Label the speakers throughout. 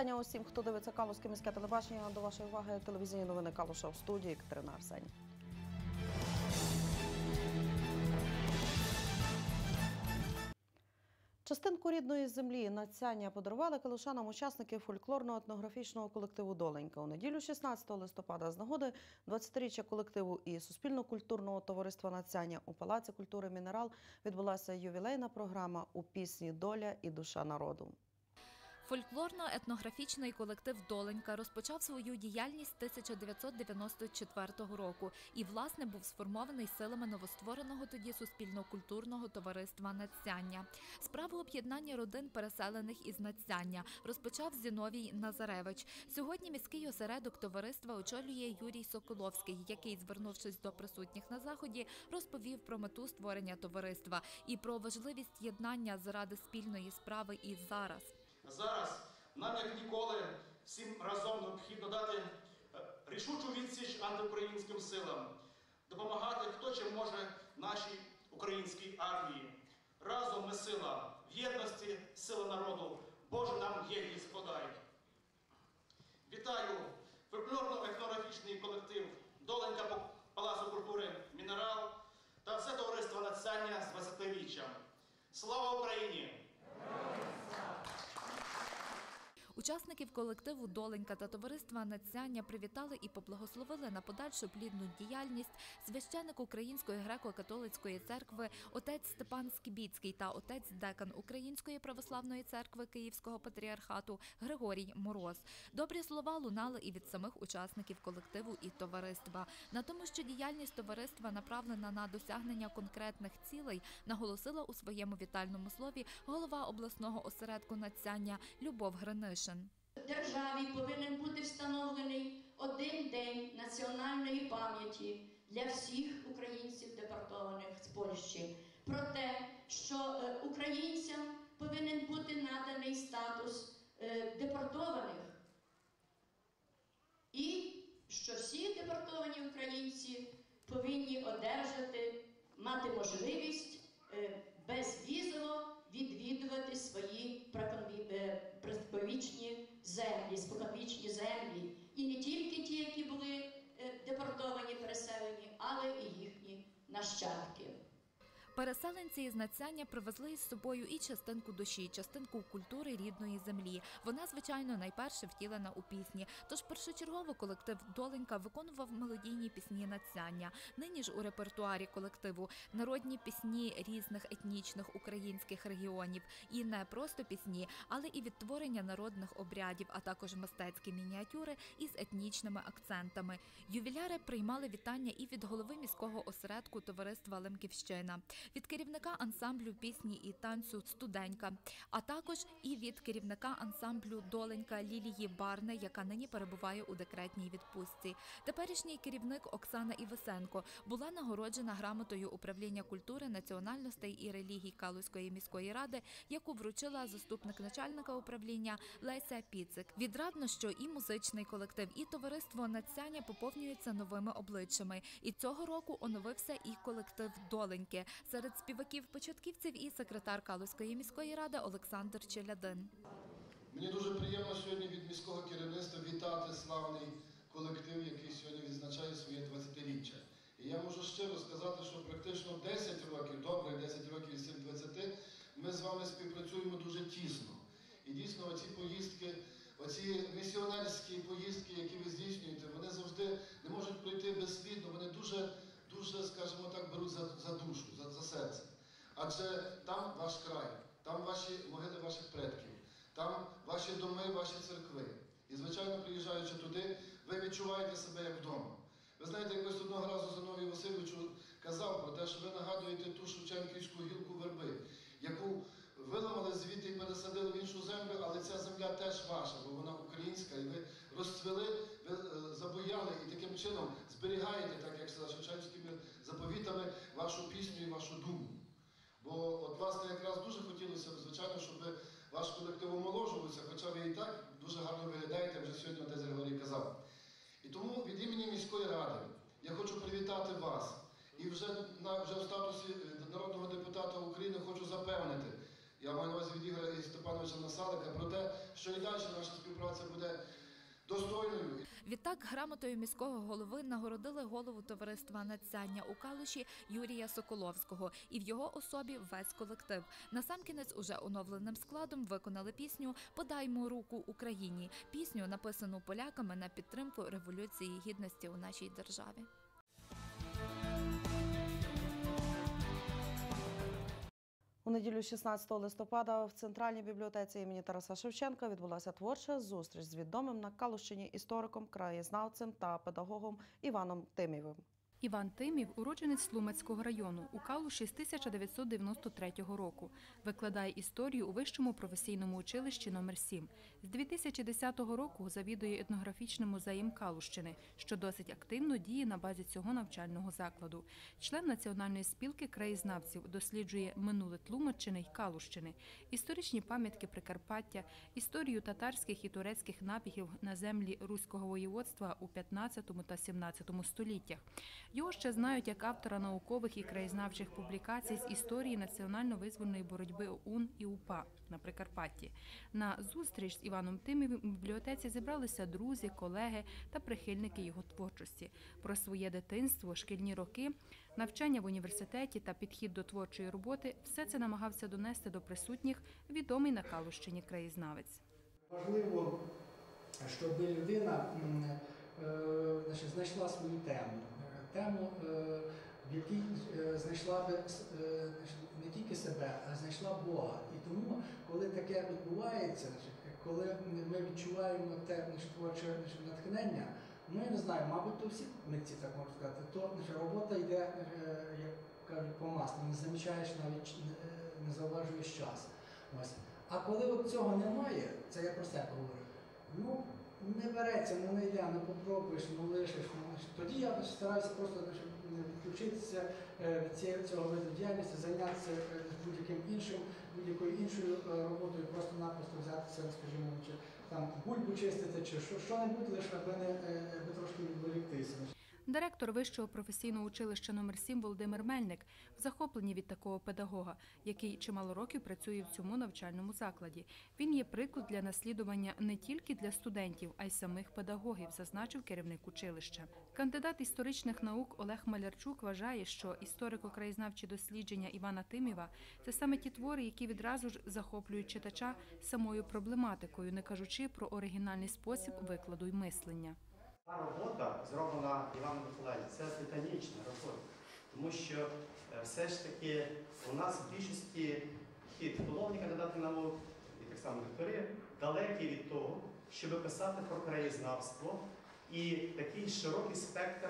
Speaker 1: Вітання усім, хто дивиться Калузьке міське телебачення. До вашої уваги телевізійні новини Калуша в студії Катерина Арсені. Частинку рідної землі надцяння подарували калушанам учасники фольклорно-етнографічного колективу Доленька. У неділю 16 листопада з нагоди 20-річчя колективу і суспільно-культурного товариства Надцяння у Палаці культури Мінерал відбулася ювілейна програма у пісні Доля і душа народу.
Speaker 2: Фольклорно-етнографічний колектив Доленька розпочав свою діяльність 1994 року і, власне, був сформований силами новоствореного тоді суспільно-культурного товариства Надцяння. Справу об'єднання родин переселених із Надцяння розпочав Зіновій Назаревич. Сьогодні міський осередок товариства очолює Юрій Соколовський, який, звернувшись до присутніх на заході, розповів про мету створення товариства і про важливість єднання заради спільної справи і зараз.
Speaker 3: Зараз нам, як ніколи, всім разом необхідно дати е, рішучу відсіч антиукраїнським силам, допомагати хто чим може нашій українській армії. Разом ми сила, в єдності сила народу. Боже нам єдність подай. Вітаю фольклорно-етнографічний колектив Доленька Палацу культури Мінерал та все товариство Надцяння з 20-річчям. Слава Україні!
Speaker 2: Учасників колективу Доленька та товариства Нацяння привітали і поблагословили на подальшу плідну діяльність священик Української греко-католицької церкви отець Степан Скібіцький та отець декан Української православної церкви Київського патріархату Григорій Мороз. Добрі слова лунали і від самих учасників колективу і товариства. На тому, що діяльність товариства направлена на досягнення конкретних цілей, наголосила у своєму вітальному слові голова обласного осередку Нацяння Любов Гринишин.
Speaker 4: В державі повинен бути встановлений один день національної пам'яті для всіх українців, депортованих з Польщі, про те, що е, українцям повинен бути наданий статус е, депортованих, і що всі депортовані українці повинні одержати, мати можливість е, безвізово відвідувати свої приконві- е, споконвічні землі, споконвічні землі. І не тільки ті, які були е, депортовані, переселені, але і їхні нащадки.
Speaker 2: Із Нацяння привезли із собою і частинку душі, частинку культури рідної землі. Вона, звичайно, найперше втілена у пісні. Тож першочергово колектив Доленька виконував мелодійні пісні Нацяння. Нині ж у репертуарі колективу народні пісні різних етнічних українських регіонів. І не просто пісні, але і відтворення народних обрядів, а також мистецькі мініатюри із етнічними акцентами. Ювіляри приймали вітання і від голови міського осередку товариства Лемківщина, від керівника ансамблю пісні і танцю Студенька, а також і від керівника ансамблю Доленька Лілії Барне, яка нині перебуває у декретній відпустці. Теперішній керівник Оксана Івесенко була нагороджена грамотою управління культури, національностей і релігій Калузької міської ради, яку вручила заступник начальника управління Леся Піцик. Відрадно, що і музичний колектив, і товариство Нацяння поповнюються новими обличчями. І цього року оновився і колектив Доленьки серед співаків-початківців і секретар Калузької міської ради Олександр Челядин.
Speaker 5: Мені дуже приємно сьогодні від міського керівництва вітати славний колектив, який сьогодні відзначає своє 20-річчя. І я можу щиро сказати, що практично 10 років, добре 10 років із цих 20, ми з вами співпрацюємо дуже тісно. І дійсно оці поїздки, оці місіонерські поїздки, які ви здійснюєте, вони завжди не можуть пройти безслідно, вони дуже, дуже, скажімо так, беруть за, за душу, за, за серце. Адже там ваш край, там ваші могили ваших предків, там ваші доми, ваші церкви. І, звичайно, приїжджаючи туди, ви відчуваєте себе як вдома. Ви знаєте, якось одного разу Зиновій Васильовичу казав про те, що ви нагадуєте ту Шевченківську гілку верби, яку виламали звідти і пересадили в іншу землю, але ця земля теж ваша, бо вона українська, і ви розцвели, ви е, забояли і таким чином зберігаєте, так як за Шевченськими заповітами, вашу пісню і вашу думу. Бо, от, власне, якраз дуже хотілося б, звичайно, щоб ваш колектив омоложувався, хоча ви і так дуже гарно виглядаєте, вже сьогодні отець Григорій казав. І тому від імені міської ради я хочу привітати вас. І вже, на, вже в статусі е, народного депутата України хочу запевнити, Я маю на увазі від Ігоря і Степановича Насалика про те, що і далі наша співпраця буде достойною.
Speaker 2: Відтак грамотою міського голови нагородили голову товариства надцяння у Калуші Юрія Соколовського і в його особі весь колектив. Насамкінець уже оновленим складом виконали пісню Подаймо руку Україні. Пісню написану поляками на підтримку революції гідності у нашій державі.
Speaker 1: Неділю 16 листопада в центральній бібліотеці імені Тараса Шевченка відбулася творча зустріч з відомим на Калущині істориком, краєзнавцем та педагогом Іваном Тимівим.
Speaker 6: Іван Тимів – уродженець Тлумацького району у Калуші з 1993 року. Викладає історію у Вищому професійному училищі номер 7 З 2010 року завідує етнографічним музеєм Калущини, що досить активно діє на базі цього навчального закладу. Член Національної спілки краєзнавців досліджує минуле Тлумаччини й Калущини, історичні пам'ятки Прикарпаття, історію татарських і турецьких набігів на землі руського воєводства у 15 та 17 століттях. Його ще знають як автора наукових і краєзнавчих публікацій з історії національно-визвольної боротьби ОУН і УПА на Прикарпатті. На зустріч з Іваном Тимівим у бібліотеці зібралися друзі, колеги та прихильники його творчості. Про своє дитинство, шкільні роки, навчання в університеті та підхід до творчої роботи все це намагався донести до присутніх відомий на Калущині краєзнавець.
Speaker 7: Важливо, щоб людина е, знайшла свою тему. Тему, е, в якій е, знайшла би е, не тільки себе, а знайшла Бога. І тому, коли таке відбувається, коли ми відчуваємо те творче натхнення, ну я не знаю, мабуть, то всі митці так можуть сказати, то робота йде, як кажуть, по маслу, не замічаєш навіть не зауважуєш час. Ось. А коли от цього немає, це я про себе говорю, ну не береться, ну не йде, не попробуєш, ну лишиш. Ну, лишиш. тоді я стараюся просто не відключитися е, від цього виду діяльності, зайнятися е, будь-яким іншим, будь-якою іншою е, роботою, просто-напросто взятися, скажімо, чи там бульбу чистити, чи що, що-небудь лише аби не трошки відволіктися.
Speaker 6: Директор вищого професійного училища номер 7 Володимир Мельник в захопленні від такого педагога, який чимало років працює в цьому навчальному закладі. Він є приклад для наслідування не тільки для студентів, а й самих педагогів, зазначив керівник училища. Кандидат історичних наук Олег Малярчук вважає, що історико-краєзнавчі дослідження Івана Тимєва – це саме ті твори, які відразу ж захоплюють читача самою проблематикою, не кажучи про оригінальний спосіб викладу й мислення.
Speaker 8: Та робота, зроблена Іваном Миколаївичем, це титанічна робота. Тому що е, все ж таки у нас в більшості ті титуловані кандидати наук і так само доктори далекі від того, щоб писати про краєзнавство і такий широкий спектр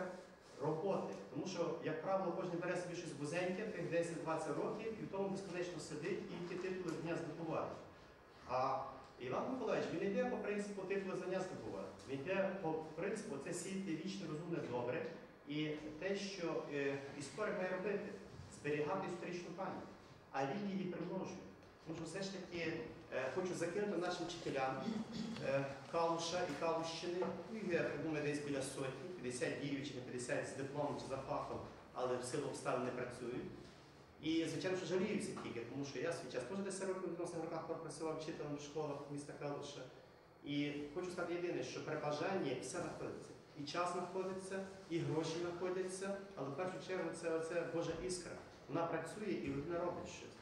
Speaker 8: роботи. Тому що, як правило, кожен бере собі щось вузеньке, тих 10-20 років, і в тому безконечно сидить і ті титули дня здобуває. А Іван Миколаївич, він йде по принципу знання здобувати. Він йде по принципу це сіяти вічне розумне добре. І те, що е, історик має робити, зберігати історичну пам'ять, а він її примножує. Тому що все ж таки е, хочу закинути нашим вчителям е, Калуша і Калущини, ну, я думаю, десь біля сотні, 50 діючих, 50 з дипломом чи за фахом, але в силу обставин не працюють. І, звичайно, що жаліюся тільки, тому що я свій час теж 10 років в відносних роках працював вчителем в школах міста Калуша. І хочу сказати єдине, що при бажанні все знаходиться. І час знаходиться, і гроші знаходяться, але в першу чергу це оце Божа іскра. Вона працює і людина робить щось.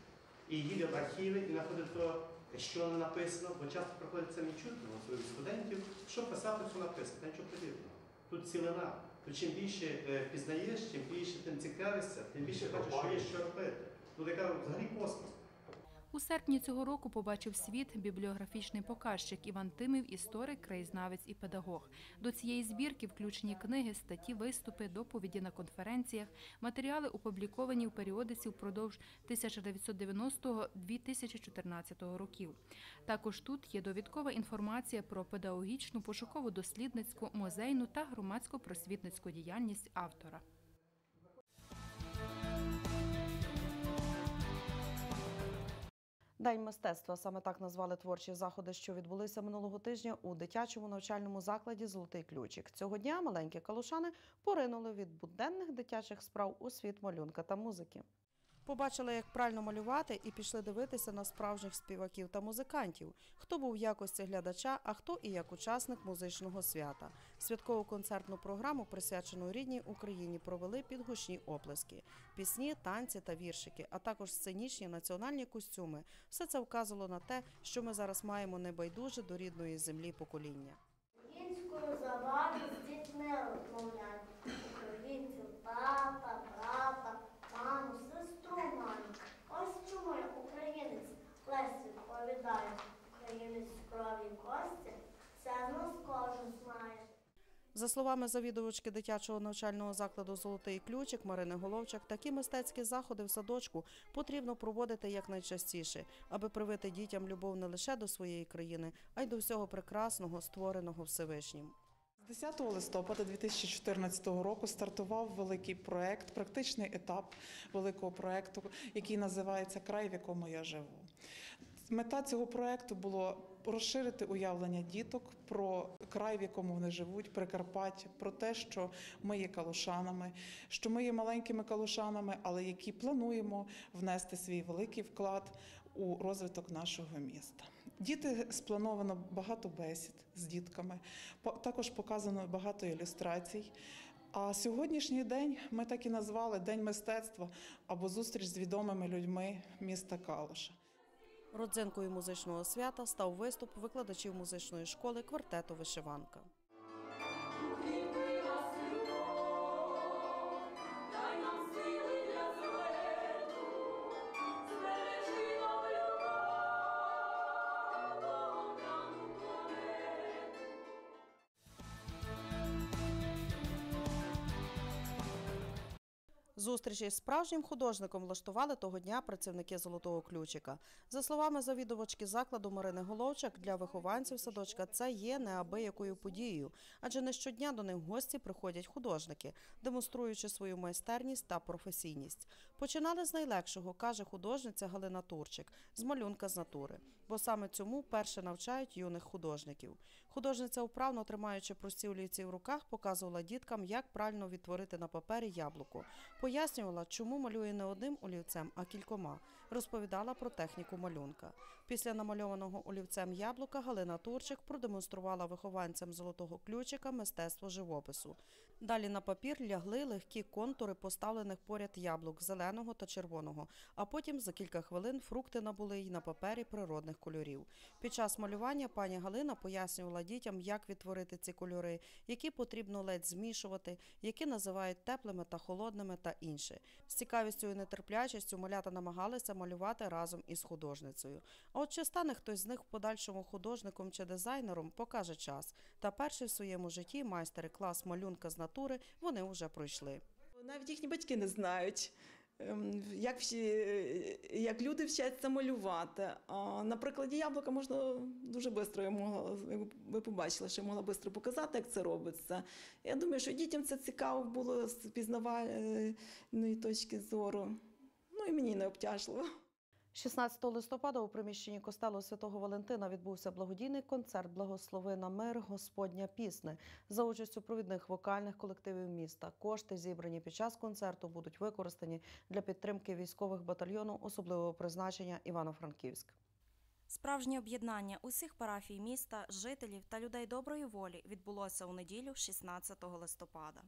Speaker 8: І їде в архіви і знаходить то, що не написано, бо часто приходиться мені чути у своїх студентів, що писати, що написано, нічого подібного. Тут цілина. Тут чим більше е, пізнаєш, чим більше тим цікавишся, тим більше бачиш, що є що робити. Тут яка взагалі космос.
Speaker 6: У серпні цього року побачив світ бібліографічний показчик Іван Тимів, історик, краєзнавець і педагог. До цієї збірки включені книги, статті, виступи, доповіді на конференціях, матеріали опубліковані в періодиці впродовж 1990-2014 років. Також тут є довідкова інформація про педагогічну, пошуково-дослідницьку, музейну та громадсько-просвітницьку діяльність автора.
Speaker 1: День мистецтва саме так назвали творчі заходи, що відбулися минулого тижня у дитячому навчальному закладі Золотий ключик. Цього дня маленькі калушани поринули від буденних дитячих справ у світ малюнка та музики. Побачили, як правильно малювати, і пішли дивитися на справжніх співаків та музикантів, хто був в якості глядача, а хто і як учасник музичного свята. Святкову концертну програму, присвячену рідній Україні, провели під гучні оплески, пісні, танці та віршики, а також сценічні національні костюми. Все це вказувало на те, що ми зараз маємо небайдуже до рідної землі покоління.
Speaker 9: Українською заваду з дітьми розмовляють. Українців папа, нас кожен знає.
Speaker 1: За словами завідувачки дитячого навчального закладу Золотий ключик Марини Головчак, такі мистецькі заходи в садочку потрібно проводити якнайчастіше, аби привити дітям любов не лише до своєї країни, а й до всього прекрасного, створеного Всевишнім.
Speaker 10: З 10 листопада 2014 року стартував великий проект, практичний етап великого проекту, який називається Край, в якому я живу. Мета цього проекту було розширити уявлення діток про край, в якому вони живуть, Прикарпаття, про те, що ми є калушанами, що ми є маленькими калушанами, але які плануємо внести свій великий вклад у розвиток нашого міста. Діти сплановано багато бесід з дітками, також показано багато ілюстрацій. А сьогоднішній день ми так і назвали День мистецтва або зустріч з відомими людьми міста Калуша.
Speaker 1: Родзинкою музичного свята став виступ викладачів музичної школи квартету Вишиванка. З справжнім художником влаштували того дня працівники золотого ключика. За словами завідувачки закладу Марини Головчак, для вихованців садочка це є неабиякою подією, адже не щодня до них в гості приходять художники, демонструючи свою майстерність та професійність. Починали з найлегшого, каже художниця Галина Турчик, з малюнка з натури, бо саме цьому перше навчають юних художників. Художниця, вправно тримаючи прості олівці в руках, показувала діткам, як правильно відтворити на папері яблуко. Пояснювала, чому малює не одним олівцем, а кількома. Розповідала про техніку малюнка. Після намальованого олівцем яблука Галина Турчик продемонструвала вихованцям золотого ключика мистецтво живопису. Далі на папір лягли легкі контури поставлених поряд яблук зеленого та червоного, а потім за кілька хвилин фрукти набули й на папері природних кольорів. Під час малювання пані Галина пояснювала дітям, як відтворити ці кольори, які потрібно ледь змішувати, які називають теплими та холодними та інше. З цікавістю і нетерплячістю малята намагалися малювати разом із художницею. А от чи стане хтось з них в подальшому художником чи дизайнером, покаже час. Та перший в своєму житті майстери клас малюнка з натури вони вже пройшли.
Speaker 11: Навіть їхні батьки не знають, ем, як, е, як люди вчаться малювати. А на прикладі яблука можна дуже швидко, я могла, ви побачили, що я могла швидко показати, як це робиться. Я думаю, що дітям це цікаво було з пізнавальної точки зору. І мені не обтяжливо.
Speaker 1: 16 листопада у приміщенні костелу Святого Валентина відбувся благодійний концерт Благослови на мир Господня пісни за участю провідних вокальних колективів міста. Кошти, зібрані під час концерту, будуть використані для підтримки військових батальйону особливого призначення Івано-Франківськ.
Speaker 12: Справжнє об'єднання усіх парафій міста, жителів та людей доброї волі відбулося у неділю 16 листопада.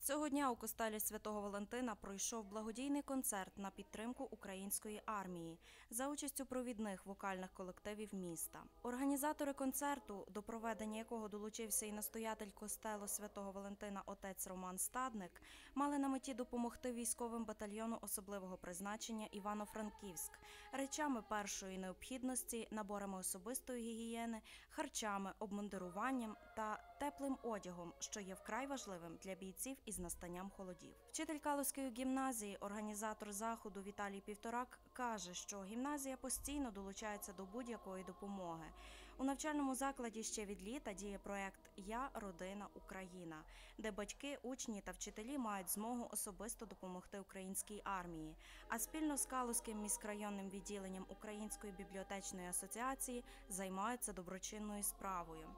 Speaker 12: Цього дня у костелі Святого Валентина пройшов благодійний концерт на підтримку української армії за участю провідних вокальних колективів міста. Організатори концерту, до проведення якого долучився і настоятель костелу Святого Валентина отець Роман Стадник, мали на меті допомогти військовим батальйону особливого призначення Івано-Франківськ речами першої необхідності, наборами особистої гігієни, харчами, обмундируванням та теплим одягом, що є вкрай важливим для бійців із настанням холодів. Вчитель Калузької гімназії, організатор заходу Віталій Півторак каже, що гімназія постійно долучається до будь-якої допомоги. У навчальному закладі ще від літа діє проект Я родина Україна, де батьки, учні та вчителі мають змогу особисто допомогти українській армії. А спільно з Калузьким міськрайонним відділенням Української бібліотечної асоціації займаються доброчинною справою.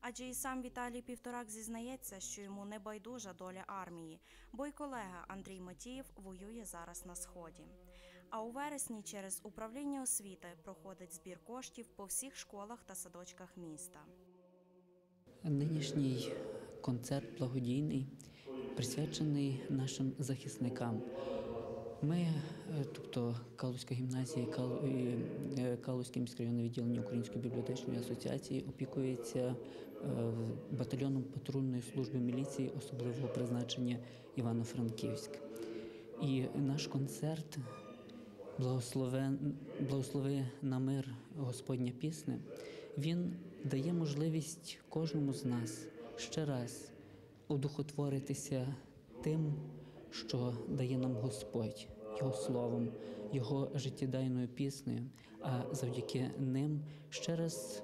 Speaker 12: Адже і сам Віталій Півторак зізнається, що йому не байдужа доля армії, бо й колега Андрій Матієв воює зараз на сході. А у вересні через управління освіти проходить збір коштів по всіх школах та садочках міста.
Speaker 13: Нинішній концерт благодійний присвячений нашим захисникам. Ми, е, тобто Калузька гімназія, е, Калузьке міськрайонне відділення Української бібліотечної асоціації опікується е, батальйоном патрульної служби міліції особливого призначення Івано-Франківськ. І наш концерт благослови, благослови на мир Господня пісне, він дає можливість кожному з нас ще раз одухотворитися тим, що дає нам Господь, Його словом, Його життєдайною піснею, а завдяки ним ще раз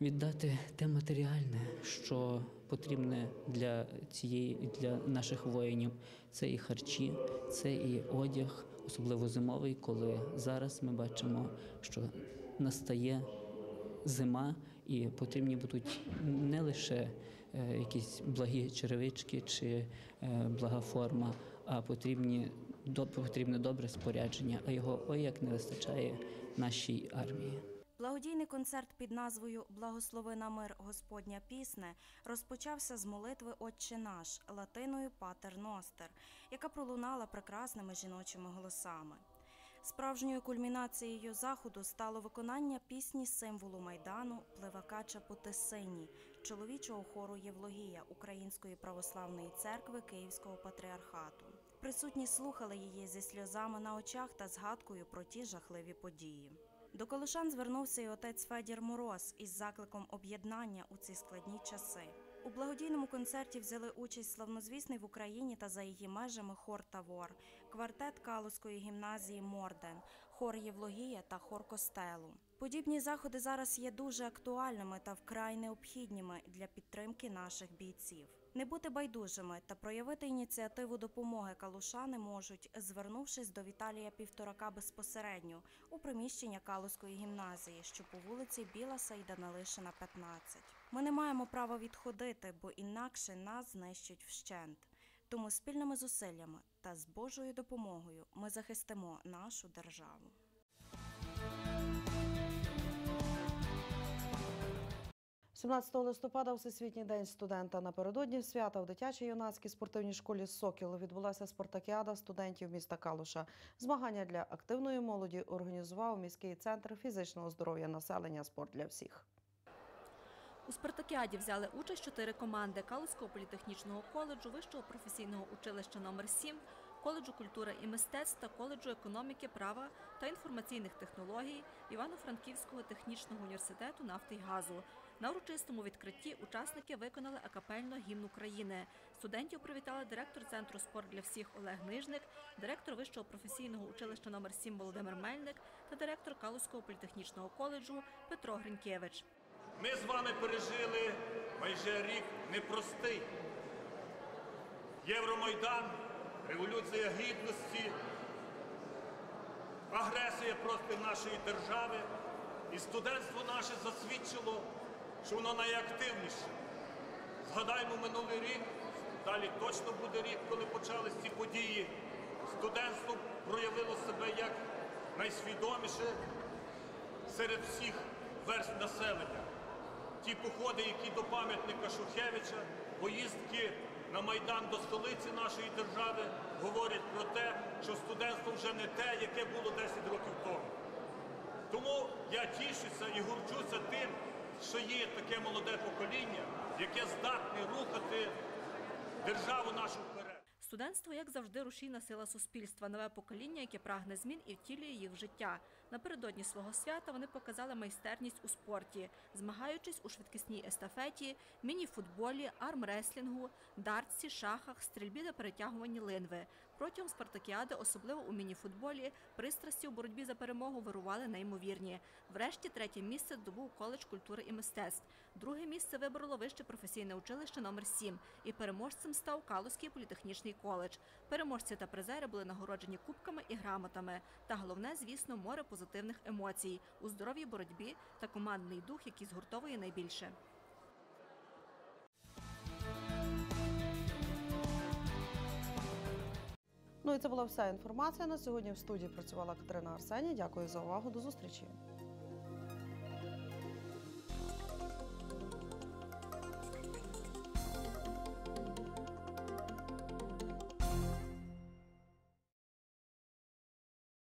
Speaker 13: віддати те матеріальне, що потрібне для цієї для наших воїнів. Це і харчі, це і одяг, особливо зимовий, коли зараз ми бачимо, що настає зима, і потрібні будуть не лише якісь благі черевички чи е, блага форма, а потрібні потрібне добре спорядження, а його ой як не вистачає нашій армії.
Speaker 12: Благодійний концерт під назвою Благослови на мир Господня пісне розпочався з молитви Отче наш латиною Патер Ностер, яка пролунала прекрасними жіночими голосами. Справжньою кульмінацією заходу стало виконання пісні символу майдану Пливака Чапотисині, чоловічого хору Євлогія Української православної церкви Київського патріархату. Присутні слухали її зі сльозами на очах та згадкою про ті жахливі події. До колишан звернувся і отець Федір Мороз із закликом об'єднання у ці складні часи. У благодійному концерті взяли участь славнозвісний в Україні та за її межами хор Тавор, квартет Калузької гімназії Морден, хор Євлогія та хор Костелу. Подібні заходи зараз є дуже актуальними та вкрай необхідніми для підтримки наших бійців. Не бути байдужими та проявити ініціативу допомоги калушани можуть, звернувшись до Віталія Півторака безпосередньо у приміщення Калузької гімназії, що по вулиці Біла Сайда Налишина, 15. Ми не маємо права відходити, бо інакше нас знищать вщент. Тому спільними зусиллями та з Божою допомогою ми захистимо нашу державу.
Speaker 1: 17 листопада Всесвітній день студента. Напередодні свята в дитячій юнацькій спортивній школі Сокіл відбулася спартакіада студентів міста Калуша. Змагання для активної молоді організував міський центр фізичного здоров'я населення Спорт для всіх.
Speaker 14: У спартакіаді взяли участь чотири команди Калузького політехнічного коледжу, Вищого професійного училища номер 7 коледжу культури і мистецтв та коледжу економіки, права та інформаційних технологій Івано-Франківського технічного університету нафти й газу. На урочистому відкритті учасники виконали акапельно гімн України. Студентів привітали директор центру спорт для всіх Олег Нижник, директор Вищого професійного училища номер 7 Володимир Мельник та директор Калузького політехнічного коледжу Петро Гринкевич.
Speaker 15: Ми з вами пережили майже рік непростий. Євромайдан, Революція Гідності, агресія проти нашої держави. І студентство наше засвідчило, що воно найактивніше. Згадаймо минулий рік, далі точно буде рік, коли почались ці події. Студентство проявило себе як найсвідоміше серед всіх верств населення ті походи, які до пам'ятника Шухевича, поїздки на Майдан до столиці нашої держави говорять про те, що студентство вже не те, яке було 10 років тому. Тому я тішуся і горчуся тим, що є таке молоде покоління, яке здатне рухати державу нашу.
Speaker 14: Студентство, як завжди, рушійна сила суспільства, нове покоління, яке прагне змін і втілює їх в життя. Напередодні свого свята вони показали майстерність у спорті, змагаючись у швидкісній естафеті, міні-футболі, армреслінгу, дартсі, шахах, стрільбі та перетягуванні линви. Протягом спартакіади, особливо у міні-футболі, пристрасті у боротьбі за перемогу вирували неймовірні. Врешті третє місце здобув коледж культури і мистецтв. Друге місце вибрало вище професійне училище номер 7 і переможцем став Калузький політехнічний коледж. Переможці та призери були нагороджені кубками і грамотами. Та головне, звісно, море позитивних емоцій у здоровій боротьбі та командний дух, який згуртовує найбільше.
Speaker 1: Ну і це була вся інформація на сьогодні. В студії працювала Катерина Арсеній. Дякую за увагу. До зустрічі.